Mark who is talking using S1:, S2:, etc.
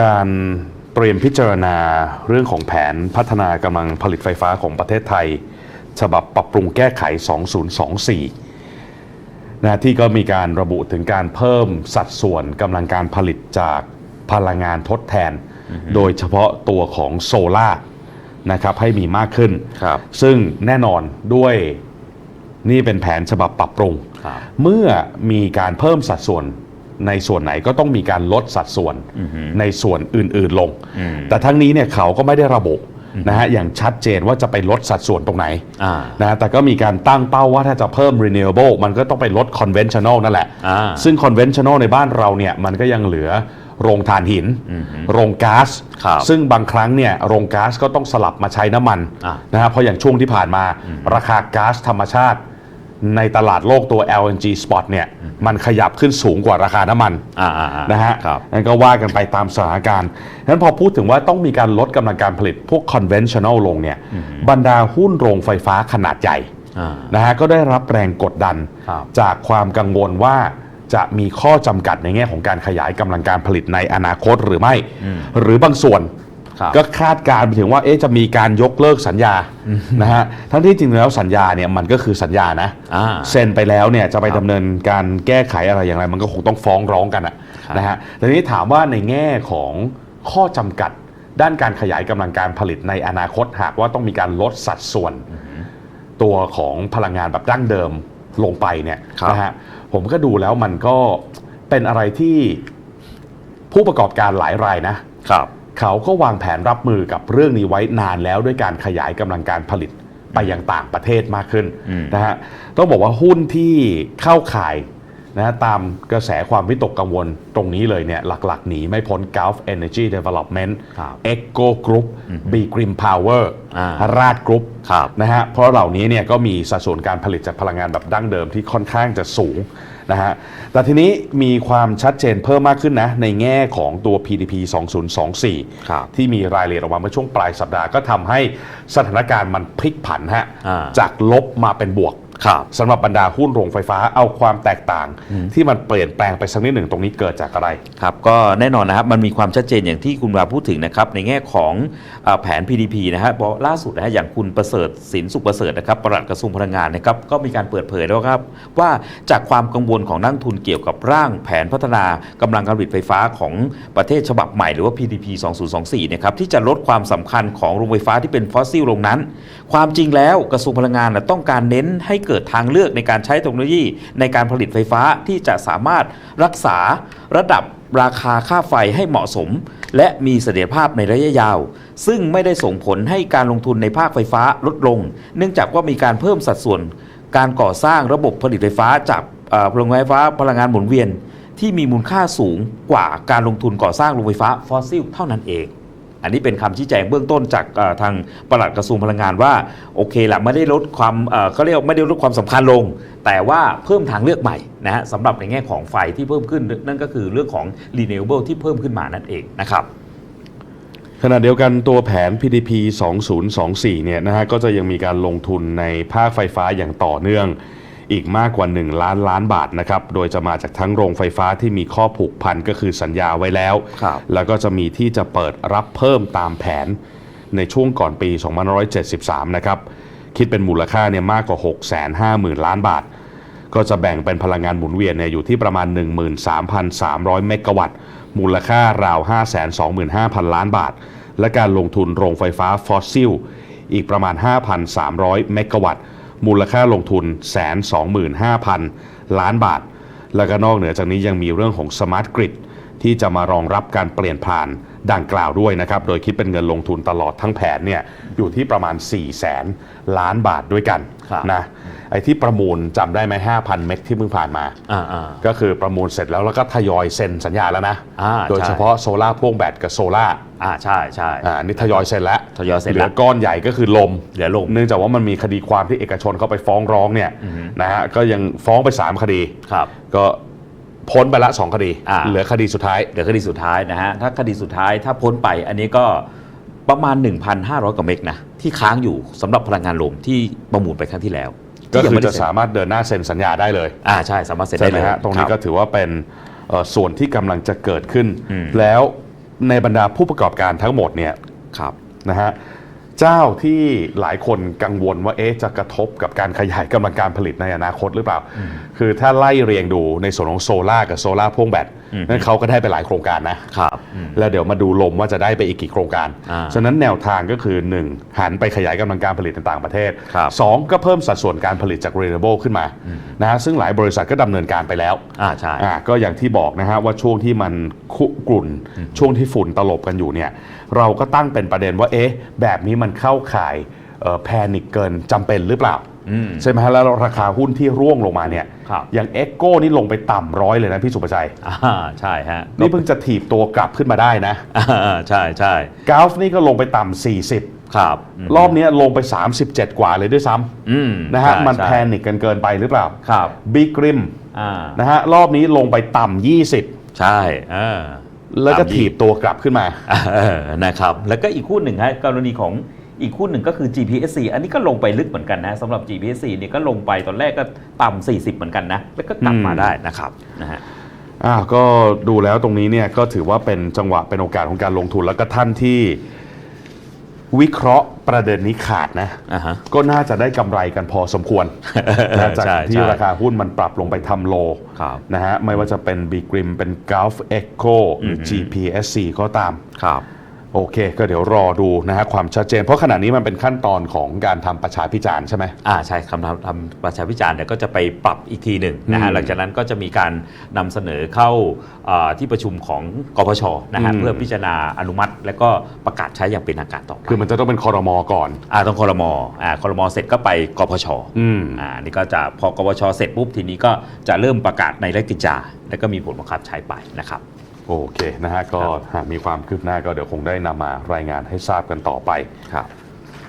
S1: การเตรียมพิจารณาเรื่องของแผนพัฒนากำลังผลิตไฟฟ้าของประเทศไทย ฉบับปรับปรุงแก้ไข 2024นะที่ก็มีการระบุถึงการเพิ่มสัดส่วนกำลังการผลิตจากพลังงานทดแทน โดยเฉพาะตัวของโซลา่านะครับให้มีมากขึ้น
S2: ครับ
S1: ซึ่งแน่นอนด้วยนี่เป็นแผนฉบับปรับปรุง
S2: ครับ
S1: เมื่อมีการเพิ่มสัดส่วน ในส่วนไหนก็ต้องมีการลดสัดส่วนในส่วนอื่นๆลง แต่ทั้งนี้เนี่ยเขาก็ไม่ได้ระบุนะฮะอย่างชัดเจนว่าจะไปลดสัดส่วนตรงไหน
S2: อ่า
S1: นะแต่ก็มีการตั้งเป้าว่าถ้าจะเพิ่ม renewable มันก็ต้องไปลด conventional นั่นแหละ
S2: อ่า
S1: ซึ่ง conventional ในบ้านเราเนี่ยมันก็ยังเหลือโรงถ่านหิน โรงก๊าซ
S2: ครับ
S1: ซึ่งบางครั้งเนี่ยโรงก๊าซก็ต้องสลับมาใช้น้ำมัน
S2: อะ
S1: นะฮะเพราะอย่างช่วงที่ผ่านมา ราคาก๊าซธรรมชาติ ในตลาดโลกตัว LNG spot เนี่ยมันขยับขึ้นสูงกว่าราคาน้ำมัน
S2: อ่าอ่าอ่า
S1: นะฮะ
S2: ครับ
S1: นั่นก็ว่ากันไปตามสถานการณ์ฉะนั้นพอพูดถึงว่าต้องมีการลดกำลังการผลิตพวก conventional ลงเนี่ยบรรดาหุ้นโรงไฟฟ้าขนาดใหญ่
S2: อ่า
S1: นะฮะก็ได้รับแรงกดดัน
S2: ครับ
S1: จากความกังวลว่าจะมีข้อจำกัดในแง่ของการขยายกำลังการผลิตในอนาคตหรือไม่ หรือบางส่วน
S2: ครับ
S1: ก็คาดการณ์ไปถึงว่าเอ๊ะจะมีการยกเลิกสัญญานะฮะทั้งที่จริงแล้วสัญญาเนี่ยมันก็คือสัญญานะ
S2: อ่า
S1: เซ็นไปแล้วเนี่ยจะไป
S2: ครับ
S1: ดำเนินการแก้ไขอะไรอย่างไร มันก็คงต้องฟ้องร้องกันอะ
S2: ครับ
S1: นะฮะแต่ทีนี้ถามว่าในแง่ของข้อจำกัดด้านการขยายกำลังการผลิตในอนาคตหากว่าต้องมีการลดสัดส่วน ตัวของพลังงานแบบดั้งเดิมลงไปเนี่ย
S2: ครับ
S1: นะฮะผมก็ดูแล้วมันก็เป็นอะไรที่ผู้ประกอบการหลายรายนะ
S2: ครับ
S1: เขาก็วางแผนรับมือกับเรื่องนี้ไว้นานแล้วด้วยการขยายกำลังการผลิตไปยังต่างประเทศมากขึ้น
S2: อืม
S1: นะฮะต้องบอกว่าหุ้นที่เข้าข่ายนะฮะตามกระแสความวิตกกังวลตรงนี้เลยเนี่ยหลักๆ หนีไม่พ้น Gulf Energy Development
S2: ครับ
S1: Echo Group B Green Power
S2: อ่า
S1: ราดกรุ๊ป
S2: ครับ
S1: นะฮะเพราะเหล่านี้เนี่ยก็มีสัดส่วนการผลิตจากพลังงานแบบดั้งเดิมที่ค่อนข้างจะสูง นะฮะแต่ทีนี้มีความชัดเจนเพิ่มมากขึ้นนะ ในแง่ของตัว PDP 2024
S2: ครับ
S1: ที่มีรายละเอียดออกมาเมื่อช่วงปลายสัปดาห์ก็ทำให้สถานการณ์มันพลิกผันฮะ
S2: อ่า
S1: จากลบมาเป็นบวก
S2: ครับ
S1: สำหรับบรรดาหุ้นโรงไฟฟ้าเอาความแตกต่าง ที่มันเปลี่ยนแปลงไปสักนิดหนึ่งตรงนี้เกิดจากอะไร
S2: ครับก็แน่นอนนะครับมันมีความชัดเจนอย่างที่คุณวาพูดถึงนะครับในแง่ของอาแผน PDP นะฮะเพราะล่าสุดนะฮะอย่างคุณประเสริฐสินสุขประเสริฐนะครับปลัดกระทรวงพลังงานนะครับก็มีการเปิดเผยแล้วครับว่าจากความกังวลของนักลงทุนเกี่ยวกับร่างแผนพัฒนากำลังการผลิตไฟฟ้าของประเทศฉบับใหม่หรือว่า PDP 2024นะครับที่จะลดความสำคัญของโรงไฟฟ้าที่เป็นฟอสซิลลงนั้น ความจริงแล้วกระทรวงพลังงานนะต้องการเน้นให้เกิดทางเลือกในการใช้เทคโนโลยีในการผลิตไฟฟ้าที่จะสามารถรักษาระดับราคาค่าไฟให้เหมาะสม และมีเสถียรภาพในระยะยาว ซึ่งไม่ได้ส่งผลให้การลงทุนในภาคไฟฟ้าลดลง เนื่องจากว่ามีการเพิ่มสัดส่วน การก่อสร้างระบบผลิตไฟฟ้าจากเอ่อโรงไฟฟ้าพลังงานหมุนเวียน ที่มีมูลค่าสูงกว่าการลงทุนก่อสร้างโรงไฟฟ้าฟอสซิลเท่านั้นเอง อันนี้เป็นคำชี้แจงเบื้องต้นจากทางปลัดกระทรวงพลังงานว่า โอเคละไม่ได้ลดความเขาเรียกไม่ได้ลดความสำคัญลง แต่ว่าเพิ่มทางเลือกใหม่นะฮะสำหรับในแง่ของไฟที่เพิ่มขึ้นนั่นก็คือเรื่องของ renewable ที่เพิ่มขึ้นมานั่นเองนะครับ
S1: ขณะเดียวกันตัวแผน PDP 2024 เนี่ยนะฮะก็จะยังมีการลงทุนในภาคไฟฟ้าอย่างต่อเนื่อง อีกมากกว่า 1 ล้านล้านบาทนะครับ โดยจะมาจากทั้งโรงไฟฟ้าที่มีข้อผูกพันก็คือสัญญาไว้แล้ว
S2: ครับ
S1: แล้วก็จะมีที่จะเปิดรับเพิ่มตามแผนในช่วงก่อนปี 2573 นะครับ คิดเป็นมูลค่าเนี่ยมากกว่า 650,000 ล้านบาท ก็จะแบ่งเป็นพลังงานหมุนเวียนเนี่ยอยู่ที่ประมาณ 13,300 เมกะวัตต์ มูลค่าราว 525,000 ล้านบาท และการลงทุนโรงไฟฟ้าฟอสซิล อีกประมาณ 5,300 เมกะวัตต์ มูลค่าลงทุน125,000ล้านบาท แล้วก็นอกเหนือจากนี้ยังมีเรื่องของสมาร์ทกริดที่จะมารองรับการเปลี่ยนผ่าน ดังกล่าวด้วยนะครับ โดยคิดเป็นเงินลงทุนตลอดทั้งแผนเนี่ยอยู่ที่ประมาณ 4 0 0แสนล้านบาทด้วยกัน
S2: ครับ
S1: นะไอ้ที่ประมูลจำได้ไหม5,000 เมกที่เพิ่งผ่านมา
S2: อ่าอ่า
S1: ก็คือประมูลเสร็จแล้วแล้วก็ทยอยเซ็นสัญญาแล้วนะ
S2: อ่า
S1: โดย
S2: ใช่
S1: เฉพาะโซลาร์พ่วงแบตกับโซลาร์
S2: อ่าใช่ใช่
S1: อ่านี่ทยอยเซ็นแล้ว
S2: ทยอยเซ็น
S1: เหลื
S2: แล้
S1: อ
S2: ว
S1: ก้อนใหญ่ก็คือลม
S2: เหลือลม
S1: เนื่องจากว่ามันมีคดีความที่เอกชนเข้าไปฟ้องร้องเนี่ยนะฮะก็ยังฟ้องไป 3 คดี
S2: ครับ
S1: ก็ พ้นไปละสองคดี
S2: อ่า
S1: เหลือคดีสุดท้าย
S2: เดี๋ยวคดีสุดท้ายนะฮะ ถ้าคดีสุดท้ายถ้าพ้นไปอันนี้ก็ประมาณ 1,500 กว่าเมกนะ ที่ค้างอยู่สำหรับพลังงานลมที่ประมูลไปครั้งที่แล้ว
S1: ก็
S2: ที่ยัง
S1: คือ
S2: ไม่ได้
S1: จะ
S2: เซ็น
S1: สามารถเดินหน้าเซ็นสัญญาได้เลย
S2: อ่าใช่สามารถเซ็น
S1: ใช่
S2: ได้
S1: ไหม
S2: เลย
S1: ฮะตรงนี้
S2: ค
S1: ก็
S2: บ
S1: ถือว่าเป็นเอ่อส่วนที่กำลังจะเกิดขึ้น
S2: อืม
S1: แล้วในบรรดาผู้ประกอบการทั้งหมดเนี่ย
S2: ครับ
S1: นะฮะ เจ้าที่หลายคนกังวลว่าเอ๊ะจะกระทบกับการขยายกำลังการผลิตในอนาคตหรือเปล่า คือถ้าไล่เรียงดูในส่วนของโซลาร์กับโซลาร์พ่วงแบต
S2: อืม
S1: นั่นเขาก็ได้ไปหลายโครงการนะ
S2: ครับอืม
S1: แล้วเดี๋ยวมาดูลมว่าจะได้ไปอีกกี่โครงการ
S2: อ่า
S1: ฉะนั้นแนวทางก็คือ 1 หันไปขยายกำลังการผลิตในต่างประเทศ
S2: ครับ
S1: 2ก็เพิ่มสัดส่วนการผลิตจาก renewable ขึ้นมานะฮะซึ่งหลายบริษัทก็ดำเนินการไปแล้ว
S2: อ่าใช่
S1: อ่าก็อย่างที่บอกนะฮะว่าช่วงที่มันคุกรุ่นช่วงที่ฝุ่นตลบกันอยู่เนี่ย เราก็ตั้งเป็นประเด็นว่าเอ๊ะแบบนี้มันเข้าข่ายแพนิคเกินจำเป็นหรือเปล่า
S2: อืม
S1: ใช่ไหมฮะแล้วราคาหุ้นที่ร่วงลงมาเนี่ย
S2: ครับ
S1: อย่างเอ็กโก้นี่ลงไปต่ำร้อยเลยนะพี่สุประชัย
S2: อ่าใช่ฮะ
S1: นี่เพิ่งจะถีบตัวกลับขึ้นมาได้นะ
S2: อ่าใช่ใช่
S1: กาฟนี่ก็ลงไปต่ำ40
S2: ครับม
S1: รอบเนี้ยลงไป 37 กว่าเลยด้วยซ้
S2: อืมำ
S1: นะฮะ
S2: ใช่
S1: มัน
S2: ใช่
S1: แพนิคกันเกินไปหรือเปล่า
S2: ครับ
S1: บิ๊กริม
S2: อ่า
S1: นะฮะรอบนี้ลงไปต่ำ20
S2: ใช่เออ
S1: แล้วก็
S2: ตามยี่
S1: ถีบตัวกลับขึ้นมา
S2: เออนะครับแล้วก็อีกคู่หนึ่งฮะกรณีของอีกคู่หนึ่งก็คือ GPSC อันนี้ก็ลงไปลึกเหมือนกันนะสำหรับ GPSC เนี่ยก็ลงไปตอนแรกก็ต่ำ40 เหมือนกันนะ แล้วก็กลับมา
S1: อืม
S2: ได้นะครับนะฮะ
S1: อ้าวก็ดูแล้วตรงนี้เนี่ยก็ถือว่าเป็นจังหวะเป็นโอกาสของการลงทุนแล้วก็ท่านที่วิเคราะห์ ประเด็นนี้ขาดนะ
S2: อ่าฮะ
S1: ก็น่าจะได้กำไรกันพอสมควรนะจาก
S2: ใช่
S1: ที่
S2: ใช่
S1: ราคาหุ้นมันปรับลงไปทำโล
S2: ครับ
S1: นะฮะไม่ว่าจะเป็น b g r i m เป็น Gulf Echo หรือ
S2: อืม
S1: GPSC ก็ตาม
S2: ครับ
S1: โอเค ก็เดี๋ยวรอดูนะฮะความชัดเจน เพราะขณะนี้มันเป็นขั้นตอนของการทำประชาพิจารณ์ใช่ไหม
S2: อ่าใช่คำทำทำประชาพิจารณ์เนี่ยก็จะไปปรับอีกทีหนึ่งนะฮะ
S1: อืม
S2: หลังจากนั้นก็จะมีการนำเสนอเข้าอ่าที่ประชุมของกพชนะฮะ
S1: อืม
S2: เพื่อพิจารณาอนุมัติ และก็ประกาศใช้อย่างเป็นทางการต่อไป
S1: คือมันจะต้องเป็นคอรมอก่อน
S2: อ่าต้องคอรมออ่าคอรมอเสร็จก็ไปกพช
S1: อืม
S2: อ่านี่ก็จะพอกพชเสร็จปุ๊บทีนี้ก็จะเริ่มประกาศในราชกิจจาแล้วก็มีผลบังคับใช้ไปนะครับ
S1: โอเคนะฮะก็หากมีความคืบหน้าก็เดี๋ยวคงได้นำมารายงานให้ทราบกันต่อไป
S2: ครับ